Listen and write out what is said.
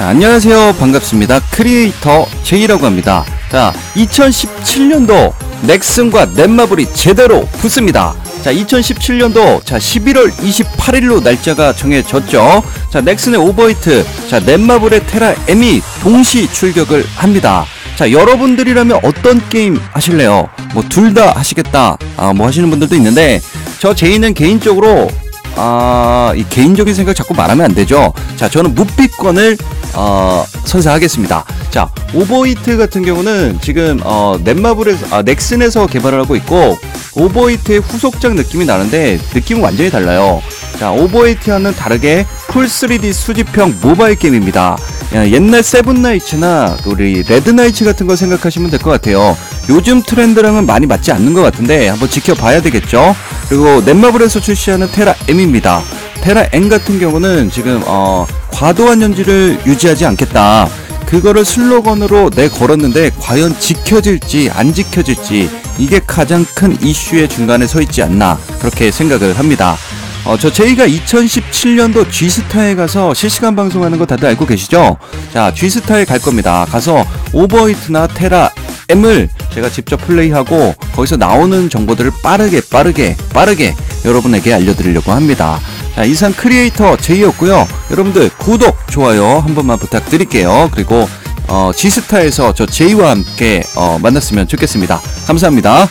자, 안녕하세요. 반갑습니다. 크리에이터 제이라고 합니다. 자, 2017년도 넥슨과 넷마블이 제대로 붙습니다. 자, 2017년도 자 11월 28일로 날짜가 정해졌죠. 자, 넥슨의 오버히트, 자 넷마블의 테라 M이 동시 출격을 합니다. 자, 여러분들이라면 어떤 게임 하실래요? 뭐 둘 다 하시겠다. 아, 뭐 하시는 분들도 있는데 저 제이는 개인적으로 아, 이 개인적인 생각 자꾸 말하면 안 되죠. 자, 저는 무비권을 어, 선사하겠습니다. 자, 오버히트 같은 경우는 지금 어, 넷마블에서 아, 넥슨에서 개발을 하고 있고 오버히트의 후속작 느낌이 나는데 느낌은 완전히 달라요. 자, 오버히트와는 다르게 풀 3D 수집형 모바일 게임입니다. 야, 옛날 세븐나이츠나 우리 레드나이츠 같은 거 생각하시면 될 것 같아요. 요즘 트렌드랑은 많이 맞지 않는 것 같은데 한번 지켜봐야 되겠죠. 그리고 넷마블에서 출시하는 테라 M입니다. 테라 M 같은 경우는 지금 어, 과도한 연지를 유지하지 않겠다. 그거를 슬로건으로 내 걸었는데 과연 지켜질지 안 지켜질지 이게 가장 큰 이슈의 중간에 서 있지 않나 그렇게 생각을 합니다. 어, 저 저희가 2017년도 G스타에 가서 실시간 방송하는 거 다들 알고 계시죠? 자, G스타에 갈 겁니다. 가서 오버히트나 테라 M을 제가 직접 플레이하고 거기서 나오는 정보들을 빠르게 빠르게 빠르게 여러분에게 알려드리려고 합니다. 자, 이상 크리에이터 제이였고요. 여러분들 구독, 좋아요 한 번만 부탁드릴게요. 그리고 어, G스타에서 저 제이와 함께 어, 만났으면 좋겠습니다. 감사합니다.